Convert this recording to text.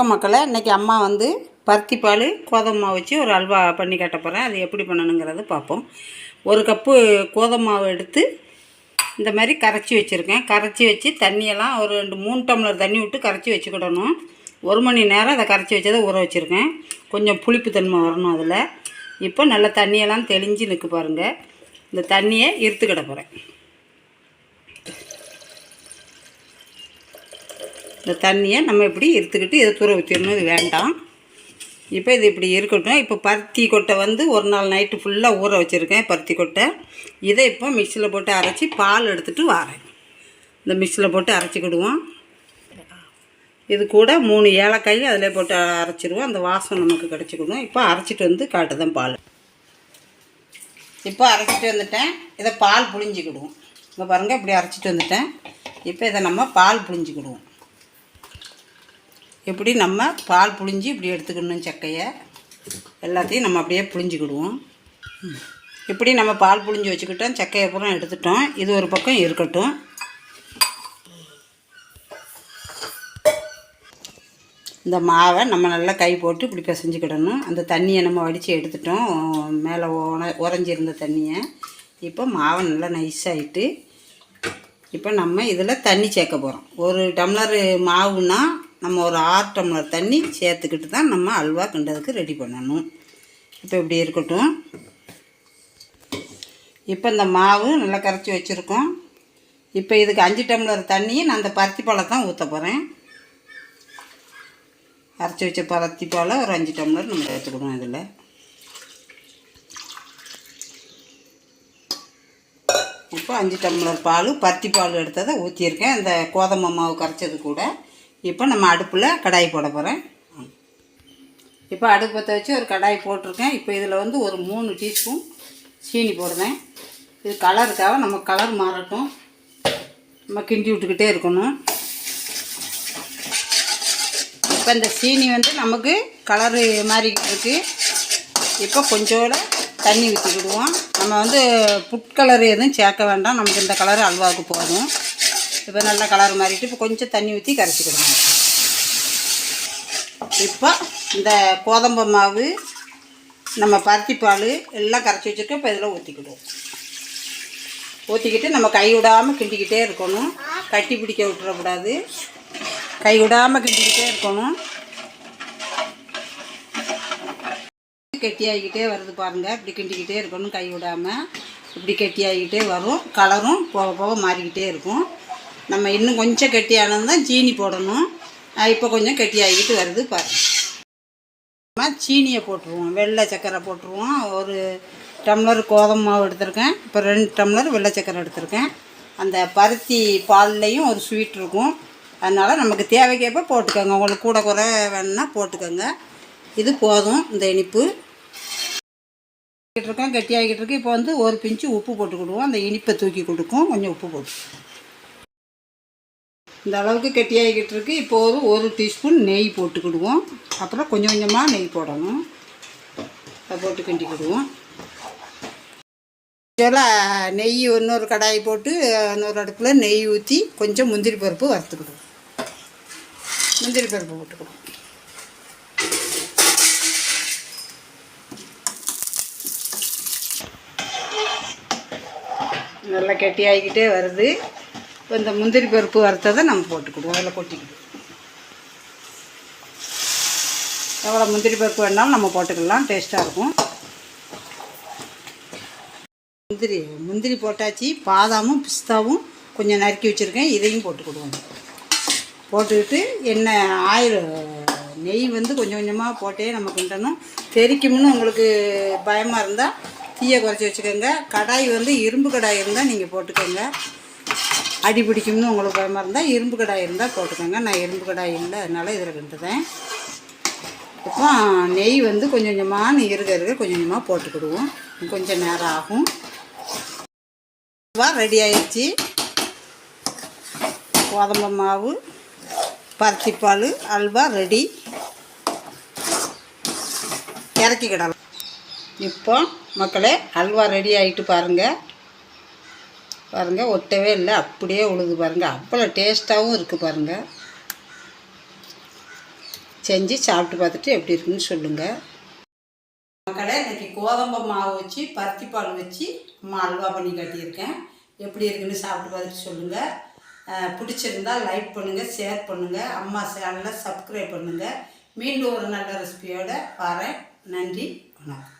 வணக்கம் மக்களை. இன்றைக்கி அம்மா வந்து பருத்தி பால் கோதுமை மாவு வச்சு ஒரு அல்வா பண்ணி கட்ட போகிறேன் அது எப்படி பண்ணணுங்கிறத பார்ப்போம். ஒரு கப்பு கோதுமை மாவு எடுத்து இந்த மாதிரி கரைச்சி வச்சுருக்கேன். கரைச்சி வச்சு தண்ணியெல்லாம் ஒரு ரெண்டு மூணு டம்ளர் தண்ணி விட்டு கரைச்சி வச்சுக்கிடணும். ஒரு மணி நேரம் அதை கரைச்சி வச்சதை ஊற வச்சுருக்கேன். கொஞ்சம் புளிப்பு தன்மை வரணும் அதில். இப்போ நல்லா தண்ணியெல்லாம் தெளிஞ்சு நிற்கு பாருங்கள் இந்த தண்ணியை இருத்துக்கிட போகிறேன் இந்த தண்ணியை நம்ம இப்படி இருத்துக்கிட்டு இதை தூர ஊற்றிடணும் இது வேண்டாம். இப்போ இது இப்படி இருக்கட்டும். இப்போ பருத்தி கொட்டை வந்து ஒரு நாள் நைட்டு ஃபுல்லாக ஊற வச்சுருக்கேன் பருத்தி கொட்டை. இதை இப்போ மிக்சியில் போட்டு அரைச்சி பால் எடுத்துகிட்டு வரேன். இந்த மிக்சியில் போட்டு அரைச்சிக்கிடுவோம் இது கூட மூணு ஏலக்காய் அதில் போட்டு அரைச்சிடுவோம் அந்த வாசம் நமக்கு கிடச்சிக்கணும். இப்போ அரைச்சிட்டு வந்து காட்டுதான் பால். இப்போ அரைச்சிட்டு வந்துட்டேன். இதை பால் புழிஞ்சிக்கிடுவோம். இங்கே பாருங்கள் இப்படி அரைச்சிட்டு வந்துட்டேன். இப்போ இதை நம்ம பால் புழிஞ்சிக்கிடுவோம். எப்படி நம்ம பால் புழிஞ்சி இப்படி எடுத்துக்கணும் சக்கையை? எல்லாத்தையும் நம்ம அப்படியே புழிஞ்சிக்கிடுவோம். இப்படி நம்ம பால் புழிஞ்சி வச்சுக்கிட்டோம் சக்கையை பூரா எடுத்துட்டோம். இது ஒரு பக்கம் இருக்கட்டும். இந்த மாவை நம்ம நல்லா கை போட்டு இப்படி பிசைஞ்சிக்கிடணும். அந்த தண்ணியை நம்ம வடித்து எடுத்துட்டோம். மேலே உன உறைஞ்சிருந்த தண்ணியை. இப்போ மாவை நல்லா நைஸாகிட்டு இப்போ நம்ம இதில் தண்ணி சேர்க்க போகிறோம். ஒரு டம்ளர் மாவுன்னா நம்ம ஒரு ஆறு டம்ளர் தண்ணி சேர்த்துக்கிட்டு தான் நம்ம அல்வா கிண்டதுக்கு ரெடி பண்ணணும். இப்போ இப்படி இருக்கட்டும். இப்போ இந்த மாவு நல்லா கரைச்சி வச்சுருக்கோம். இப்போ இதுக்கு அஞ்சு டம்ளர் தண்ணியை நான் அந்த பருத்தி தான் ஊற்ற போகிறேன் அரைச்சி வச்ச பருத்தி பாலை ஒரு அஞ்சு டம்ளர் நம்ம எடுத்துக்கணும் இதில். இப்போ அஞ்சு டம்ளர் பால் பருத்தி பால் எடுத்ததை ஊற்றியிருக்கேன் இந்த கோதுமை மாவு கரைச்சது கூட. இப்போ நம்ம அடுப்பில் கடாய் போட போகிறேன் இப்போ அடுப்பு பற்ற வச்சு ஒரு கடாய் போட்டிருக்கேன். இப்போ இதில் வந்து ஒரு மூணு டீஸ்பூன் சீனி போடுறேன். இது கலருக்காக நம்ம கலர் மாறட்டும். நம்ம கிண்டி விட்டுக்கிட்டே இருக்கணும். இப்போ இந்த சீனி வந்து நமக்கு கலரு மாறிக்கிட்டு இருக்கு. இப்போ கொஞ்சோட தண்ணி ஊற்றிக்கிடுவோம் நம்ம வந்து புட் கலர் எதுவும் சேர்க்க வேண்டாம். நமக்கு இந்த கலர் அல்வாவுக்கு போதும். இப்போ நல்லா கலர் மாறிட்டு இப்போ கொஞ்சம் தண்ணி ஊற்றி கரைச்சிக்கிடுவோம் இப்போ இந்த கோதம்பை மாவு நம்ம பருத்தி பால் எல்லாம் கரைச்சி வச்சுருக்கோம். இப்போ இதில் ஊற்றிக்கிடுவோம் ஊற்றிக்கிட்டு நம்ம கை விடாமல் கிண்டிக்கிட்டே இருக்கணும். கட்டி பிடிக்க விட்டுறக்கூடாது. கை விடாமல் கிண்டிக்கிட்டே இருக்கணும். கெட்டியாகிக்கிட்டே வருது பாருங்கள் இப்படி கிண்டிக்கிட்டே இருக்கணும். கை விடாமல் இப்படி கெட்டியாகிக்கிட்டே வரும். கலரும் போக போக மாறிக்கிட்டே இருக்கும். நம்ம இன்னும் கொஞ்சம் கெட்டியானது தான் சீனி போடணும். இப்போ கொஞ்சம் கெட்டியாகிக்கிட்டு வருது பாருங்க. சீனியை போட்டுருவோம். வெள்ளை சக்கரை போட்டுருவோம். ஒரு டம்ளர் கோதம் மாவு எடுத்திருக்கேன். இப்போ ரெண்டு டம்ளர் வெள்ளை சக்கரை எடுத்திருக்கேன். அந்த பருத்தி பால்லையும் ஒரு ஸ்வீட் இருக்கும். அதனால் நமக்கு தேவைக்கேற்ப போட்டுக்கோங்க. உங்களுக்கு கூட குறை வேணுன்னா போட்டுக்கோங்க. இது போதும் இந்த இனிப்பு. இருக்கோம் கெட்டியாகிட்டு இருக்கு. இப்போ வந்து ஒரு பிஞ்சு உப்பு போட்டுக்கிடுவோம். அந்த இனிப்பை தூக்கி கொடுக்கும். கொஞ்சம் உப்பு போட்டு இந்த அளவுக்கு கெட்டியாகிக்கிட்டு இருக்கு. இப்போ ஒரு ஒரு டீஸ்பூன் நெய் போட்டுக்கிடுவோம். அப்புறம் கொஞ்சம் கொஞ்சமாக நெய் போடணும். அதை போட்டு கிண்டிக்கிடுவோம். நெய் இன்னொரு கடாய் போட்டு இன்னொரு அடுப்பில் நெய் ஊற்றி கொஞ்சம் முந்திரி பருப்பு வறுத்துக்கிடுவோம். முந்திரி பருப்பு போட்டுக்கிடுவோம். நல்லா கெட்டியாகிக்கிட்டே வருது. இந்த முந்திரி பருப்பு வறுத்ததை நம்ம போட்டுக்கிடுவோம். அதில் கொட்டிக்கிடுவோம். எவ்வளோ முந்திரி பருப்பு வேணாலும் நம்ம போட்டுக்கலாம். டேஸ்ட்டாக இருக்கும். முந்திரி முந்திரி போட்டாச்சு. பாதாமும் பிஸ்தாவும் கொஞ்சம் நறுக்கி வச்சுருக்கேன். இதையும் போட்டுக்கிடுவோம். போட்டுக்கிட்டு எண்ணெய் ஆயில் நெய் வந்து கொஞ்சம் கொஞ்சமாக போட்டே நம்ம கிண்டணும். தெரிக்கும்னு உங்களுக்கு பயமாக இருந்தால் தீயை குறைச்சி வச்சுக்கோங்க. கடாய் வந்து இரும்பு கடாய் இருந்தால் நீங்கள் போட்டுக்கோங்க. அடி பிடிக்கும்னு உங்களுக்கு பயமாக இருந்தால் இரும்பு கடாய் இருந்தால் போட்டுக்கோங்க. நான் இரும்பு கடாய் இல்லை அதனால் இதில் கிண்டுதேன் இப்போ நெய் வந்து கொஞ்சம் கொஞ்சமாக இருக்க இருக்க கொஞ்சம் கொஞ்சமாக போட்டுக்கிடுவோம். கொஞ்சம் நேரம் ஆகும். ரெடி ஆயிடுச்சு. கோதம்பு மாவு பருத்திப்பால் அல்வா ரெடி இறக்கிக்கிடலாம். இப்போ மக்களே அல்வா ரெடி ஆகிட்டு பாருங்கள் பாருங்கள் ஒட்டவே இல்லை. அப்படியே உழுது பாருங்கள் அவ்வளோ டேஸ்ட்டாகவும் இருக்குது பாருங்கள் செஞ்சு சாப்பிட்டு பார்த்துட்டு எப்படி இருக்குன்னு சொல்லுங்கள் கடை இன்றைக்கி கோதம்பை மாவு வச்சு பருத்தி பால் வச்சு அம்மா அல்வா பண்ணி கட்டியிருக்கேன். எப்படி இருக்குன்னு சாப்பிட்டு பார்த்துட்டு சொல்லுங்கள் பிடிச்சிருந்தா லைக் பண்ணுங்கள் ஷேர் பண்ணுங்கள் அம்மா சேனலை சப்ஸ்கிரைப் பண்ணுங்கள் மீண்டும் ஒரு நல்ல ரெசிபியோடு வரேன். நன்றி வணக்கம்.